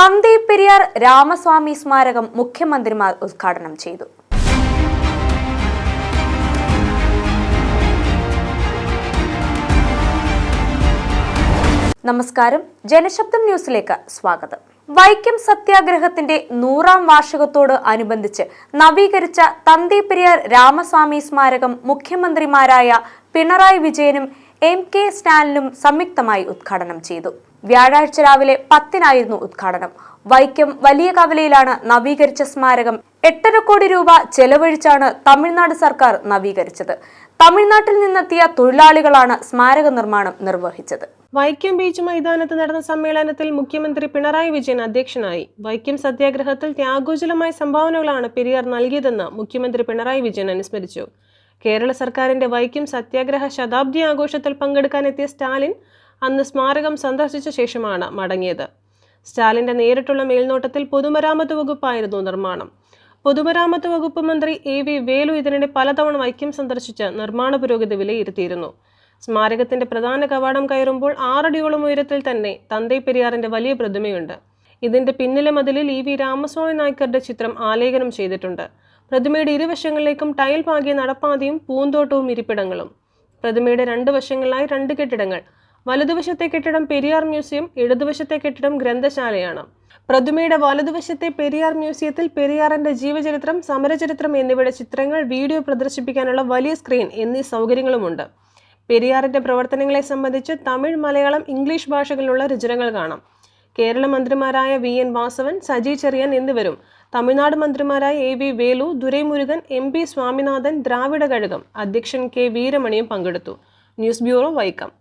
തന്തേ പെരിയാർ രാമസ്വാമി സ്മാരകം മുഖ്യമന്ത്രിമാർ ഉദ്ഘാടനം ചെയ്തു. നമസ്കാരം. ജനശബ്ദം ന്യൂസിലേക്ക് സ്വാഗതം. വൈക്കം സത്യാഗ്രഹത്തിന്റെ നൂറാം വാർഷികത്തോട് അനുബന്ധിച്ച് നവീകരിച്ച തന്തേ പെരിയാർ രാമസ്വാമി സ്മാരകം മുഖ്യമന്ത്രിമാരായ പിണറായി വിജയനും എം കെ സ്റ്റാലിനും സംയുക്തമായി ഉദ്ഘാടനം ചെയ്തു. വ്യാഴാഴ്ച രാവിലെ പത്തിനായിരുന്നു ഉദ്ഘാടനം. വൈക്കം വലിയ കവലയിലാണ് നവീകരിച്ച സ്മാരകം. എട്ടര കോടി രൂപ ചെലവഴിച്ചാണ് തമിഴ്നാട് സർക്കാർ നവീകരിച്ചത്. തമിഴ്നാട്ടിൽ നിന്നെത്തിയ തൊഴിലാളികളാണ് സ്മാരക നിർമ്മാണം നിർവഹിച്ചത്. വൈക്കം ബീച്ച് മൈതാനത്ത് നടന്ന സമ്മേളനത്തിൽ മുഖ്യമന്ത്രി പിണറായി വിജയൻ അധ്യക്ഷനായി. വൈക്കം സത്യാഗ്രഹത്തിൽ ത്യാഗോജലമായ സംഭാവനകളാണ് പെരിയാർ നൽകിയതെന്ന് മുഖ്യമന്ത്രി പിണറായി വിജയൻ അനുസ്മരിച്ചു. കേരള സർക്കാരിന്റെ വൈക്കം സത്യാഗ്രഹ ശതാബ്ദി ആഘോഷത്തിൽ പങ്കെടുക്കാനെത്തിയ സ്റ്റാലിൻ അന്ന് സ്മാരകം സന്ദർശിച്ച ശേഷമാണ് മടങ്ങിയത്. സ്റ്റാലിന്റെ നേരിട്ടുള്ള മേൽനോട്ടത്തിൽ പൊതുമരാമത്ത് വകുപ്പായിരുന്നു നിർമ്മാണം. പൊതുമരാമത്ത് വകുപ്പ് മന്ത്രി എ വി വേലു ഇതിനിടെ പലതവണ വൈക്കം സന്ദർശിച്ച് നിർമ്മാണ പുരോഗതി വിലയിരുത്തിയിരുന്നു. സ്മാരകത്തിന്റെ പ്രധാന കവാടം കയറുമ്പോൾ ആറടിയോളം ഉയരത്തിൽ തന്നെ തന്തൈ പെരിയാറിന്റെ വലിയ പ്രതിമയുണ്ട്. ഇതിന്റെ പിന്നിലെ മതിലിൽ ഇ വി രാമസ്വാമി നായ്ക്കറുടെ ചിത്രം ആലേഖനം ചെയ്തിട്ടുണ്ട്. പ്രതിമയുടെ ഇരുവശങ്ങളിലേക്കും ടൈൽ പാകിയ നടപ്പാതയും പൂന്തോട്ടവും ഇരിപ്പിടങ്ങളും. പ്രതിമയുടെ രണ്ട് വശങ്ങളിലായി രണ്ട് കെട്ടിടങ്ങൾ വലതുവശത്തെ കെട്ടിടം പെരിയാർ മ്യൂസിയം ഇടതുവശത്തെ കെട്ടിടം ഗ്രന്ഥശാലയാണ്. പ്രതിമയുടെ വലതുവശത്തെ പെരിയാർ മ്യൂസിയത്തിൽ പെരിയാറിന്റെ ജീവചരിത്രം സമരചരിത്രം എന്നിവയുടെ ചിത്രങ്ങൾ വീഡിയോ പ്രദർശിപ്പിക്കാനുള്ള വലിയ സ്ക്രീൻ എന്നീ സൗകര്യങ്ങളുമുണ്ട്. പെരിയാറിന്റെ പ്രവർത്തനങ്ങളെ സംബന്ധിച്ച് തമിഴ് മലയാളം ഇംഗ്ലീഷ് ഭാഷകളിലുള്ള രചനകൾ കാണാം. കേരള മന്ത്രിമാരായ വി. എൻ. വാസവൻ സജി ചെറിയൻ എന്നിവരും തമിഴ്നാട് മന്ത്രിമാരായ A. V. Velu Duraimurugan M. P. Saminathan Dravida Kazhagam അധ്യക്ഷൻ കെ. വീരമണിയും പങ്കെടുത്തു. News bureau Vaikom.